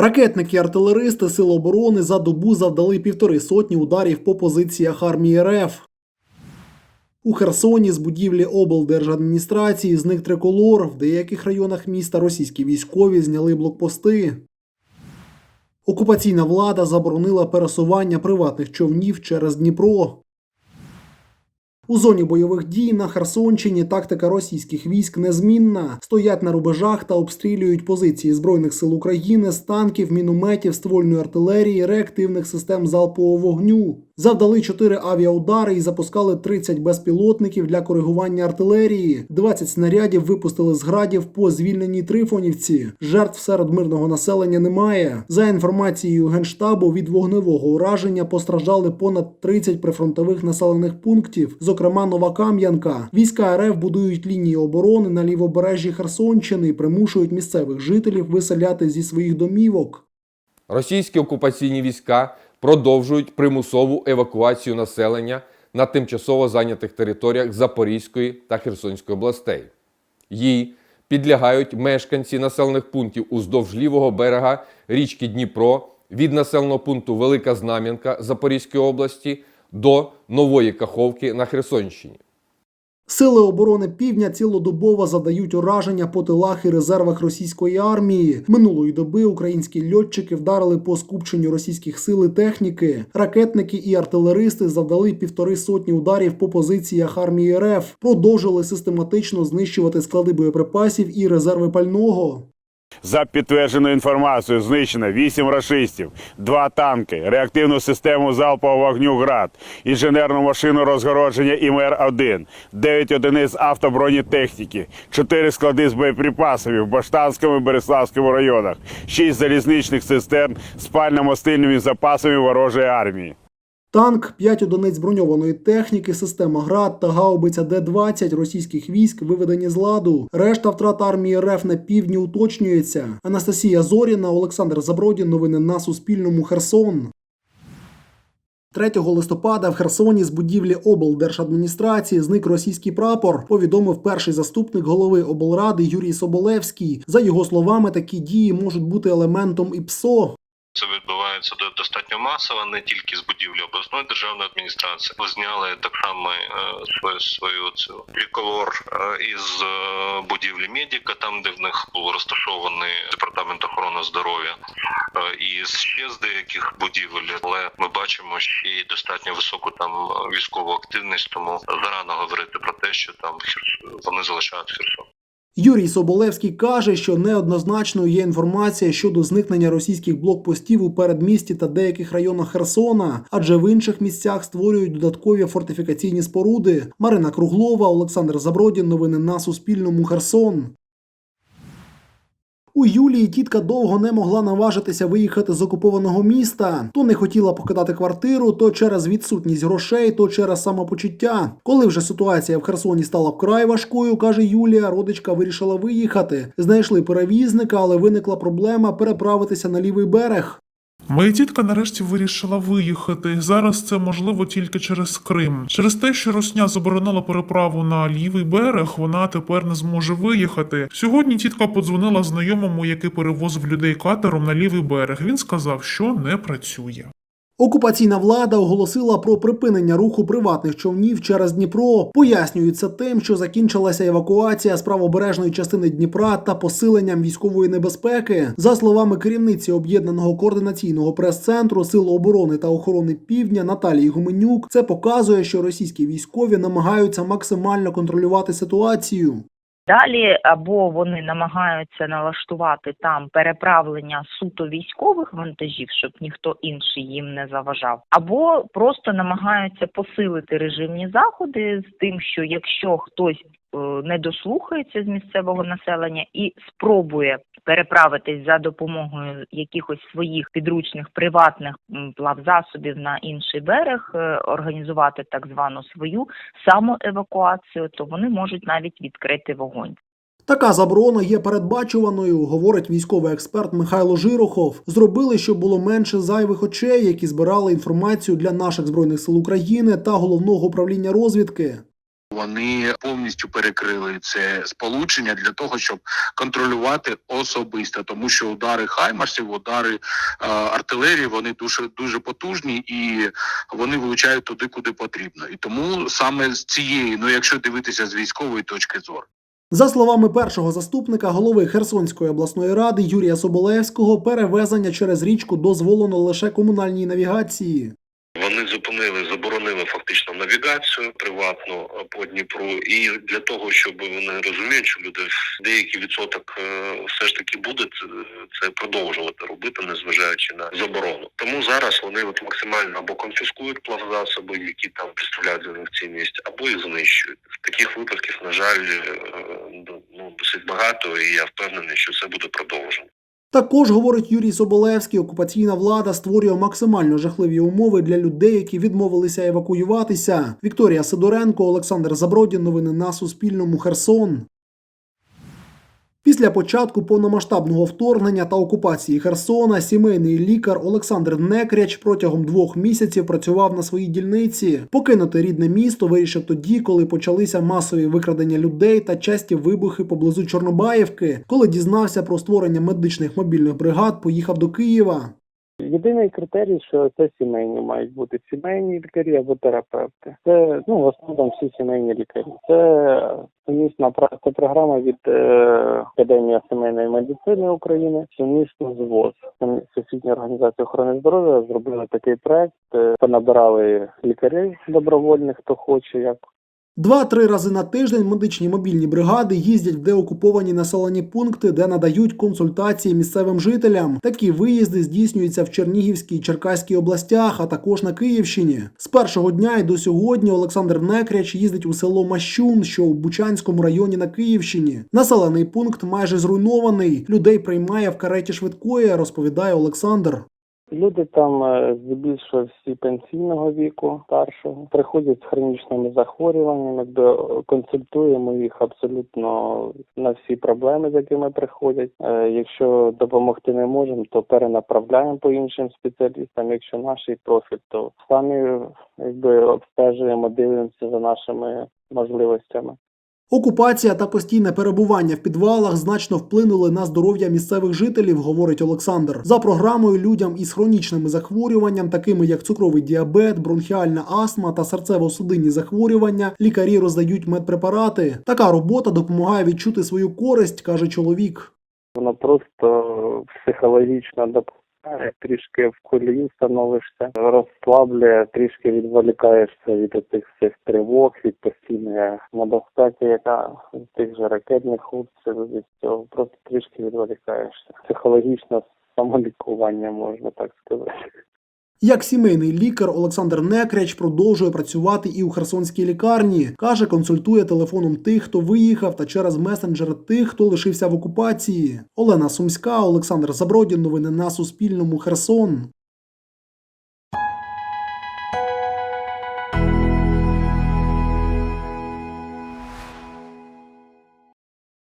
Ракетники артилеристи Сил оборони за добу завдали півтори сотні ударів по позиціях армії РФ. У Херсоні з будівлі облдержадміністрації зник триколор. В деяких районах міста російські військові зняли блокпости. Окупаційна влада заборонила пересування приватних човнів через Дніпро. У зоні бойових дій на Херсонщині тактика російських військ незмінна. Стоять на рубежах та обстрілюють позиції збройних сил України з танків, мінометів, ствольної артилерії, реактивних систем залпового вогню. Завдали 4 авіаудари і запускали 30 безпілотників для коригування артилерії. 20 снарядів випустили з градів по звільненій Трифонівці. Жертв серед мирного населення немає. За інформацією генштабу, від вогневого ураження постраждали понад 30 прифронтових населених пунктів, зокрема Новокам'янка. Війська РФ будують лінії оборони на лівобережжі Херсонщини і примушують місцевих жителів виселяти зі своїх домівок. Російські окупаційні війська продовжують примусову евакуацію населення на тимчасово зайнятих територіях Запорізької та Херсонської областей. Їй підлягають мешканці населених пунктів уздовж лівого берега річки Дніпро від населеного пункту Велика Знам'янка Запорізької області до Нової Каховки на Херсонщині. Сили оборони півдня цілодобово задають ураження по тилах і резервах російської армії. Минулої доби українські льотчики вдарили по скупченню російських сил і техніки. Ракетники і артилеристи завдали півтори сотні ударів по позиціях армії РФ. Продовжили систематично знищувати склади боєприпасів і резерви пального. За підтвердженою інформацією, знищено 8 рашистів, 2 танки, реактивну систему залпового вогню ГРАД, інженерну машину розгородження ІМР-1, 9 одиниць автобронетехніки, 4 склади з боєприпасами в Баштанському і Береславському районах, 6 залізничних цистерн з пально-мастильними запасами ворожої армії. Танк, 5 одиниць броньованої техніки, система ГРАД та гаубиця Д-20 російських військ виведені з ладу. Решта втрат армії РФ на півдні уточнюється. Анастасія Зоріна, Олександр Забродін. Новини на Суспільному. Херсон. 3 листопада в Херсоні з будівлі облдержадміністрації зник російський прапор. Повідомив перший заступник голови облради Юрій Соболевський. За його словами, такі дії можуть бути елементом ІПСО. Це відбувається до- достатньо масово, не тільки з будівлі обласної державної адміністрації. Ви зняли так само е, свою свою цю триколор е, із е, будівлі медіка, там де в них був розташований департамент охорони здоров'я, і ще з деяких будівель, але ми бачимо ще й достатньо високу там військову активність, тому зарано говорити про те, що там вони залишають Херсон. Юрій Соболевський каже, що неоднозначною є інформація щодо зникнення російських блокпостів у передмісті та деяких районах Херсона, адже в інших місцях створюють додаткові фортифікаційні споруди. Марина Круглова, Олександр Забродін. Новини на Суспільному. Херсон. У Юлії тітка довго не могла наважитися виїхати з окупованого міста. То не хотіла покидати квартиру, то через відсутність грошей, то через самопочуття. Коли вже ситуація в Херсоні стала вкрай важкою, каже Юлія, родичка вирішила виїхати. Знайшли перевізника, але виникла проблема переправитися на лівий берег. Моя тітка нарешті вирішила виїхати. Зараз це можливо тільки через Крим. Через те, що Росня заборонила переправу на лівий берег, вона тепер не зможе виїхати. Сьогодні тітка подзвонила знайомому, який перевозив людей катером на лівий берег. Він сказав, що не працює. Окупаційна влада оголосила про припинення руху приватних човнів через Дніпро. Пояснюється тим, що закінчилася евакуація з правобережної частини Дніпра та посиленням військової небезпеки. За словами керівниці об'єднаного координаційного прес-центру Сил оборони та охорони Півдня Наталії Гуменюк, це показує, що російські військові намагаються максимально контролювати ситуацію. Далі або вони намагаються налаштувати там переправлення суто військових вантажів, щоб ніхто інший їм не заважав, або просто намагаються посилити режимні заходи з тим, що якщо хтось не дослухається з місцевого населення і спробує переправитись за допомогою якихось своїх підручних приватних плавзасобів на інший берег, е, організувати так звану свою самоевакуацію, то вони можуть навіть відкрити вогонь. Така заборона є передбачуваною, говорить військовий експерт Михайло Жирохов. Зробили, щоб було менше зайвих очей, які збирали інформацію для наших збройних сил України та головного управління розвідки. Вони повністю перекрили це сполучення для того, щоб контролювати особисто, тому що удари хаймарсів, удари е, артилерії, вони дуже дуже потужні і вони влучають туди, куди потрібно. І тому саме з цієї, ну якщо дивитися з військової точки зору. За словами першого заступника голови Херсонської обласної ради Юрія Соболевського, перевезення через річку дозволено лише комунальній навігації. Вони зупинили, заборонили фактично навігацію приватну е, по Дніпру, і для того, щоб вони розуміють, що люди деякий відсоток е, все ж таки буде це, це продовжувати робити, незважаючи на заборону. Тому зараз вони от максимально або конфіскують плавзасоби, які там представляють для них цінність, або їх знищують. Таких випадків, на жаль, е, ну досить багато, і я впевнений, що це буде продовжено. Також, говорить Юрій Соболевський, окупаційна влада створює максимально жахливі умови для людей, які відмовилися евакуюватися. Вікторія Сидоренко, Олександр Забродін. Новини на Суспільному. Херсон. Після початку повномасштабного вторгнення та окупації Херсона сімейний лікар Олександр Некряч протягом двох місяців працював на своїй дільниці. Покинути рідне місто вирішив тоді, коли почалися масові викрадення людей та часті вибухи поблизу Чорнобаївки. Коли дізнався про створення медичних мобільних бригад, поїхав до Києва. Єдиний критерій, що це сімейні мають бути сімейні лікарі або терапевти. Це ну в основному всі сімейні лікарі. Це сумісна це програма від е, Академії сімейної медицини України сумісно з ВОЗ. Всесвітня організація охорони здоров'я зробила такий проект. е, Понабирали лікарів добровольних, хто хоче, як Два-три рази на тиждень медичні мобільні бригади їздять в деокуповані населені пункти, де надають консультації місцевим жителям. Такі виїзди здійснюються в Чернігівській і Черкаській областях, а також на Київщині. З першого дня і до сьогодні Олександр Некряч їздить у село Мащун, що у Бучанському районі на Київщині. Населений пункт майже зруйнований. Людей приймає в кареті швидкої, розповідає Олександр. Люди там е, здебільшого всі пенсійного віку, старшого, приходять з хронічними захворюваннями, е, консультуємо їх абсолютно на всі проблеми, з якими приходять. Е, Якщо допомогти не можемо, то перенаправляємо по іншим спеціалістам. Якщо наш профіль, то самі якби обстежуємо, дивимося за нашими можливостями. Окупація та постійне перебування в підвалах значно вплинули на здоров'я місцевих жителів, говорить Олександр. За програмою людям із хронічними захворюванням, такими як цукровий діабет, бронхіальна астма та серцево-судинні захворювання, лікарі роздають медпрепарати. Така робота допомагає відчути свою користь, каже чоловік. Воно просто психологічно допомагає, трішки в колії становишся, розслаблює, трішки відволікаєшся від цих всіх тривог, від постійної небезпеки, яка тих же ракетних обстрілів, від цього просто трішки відволікаєшся. Психологічне самолікування, можна так сказати. Як сімейний лікар Олександр Некряч продовжує працювати і у Херсонській лікарні. Каже, консультує телефоном тих, хто виїхав, та через месенджер тих, хто лишився в окупації. Олена Сумська, Олександр Забродін. Новини на Суспільному. Херсон.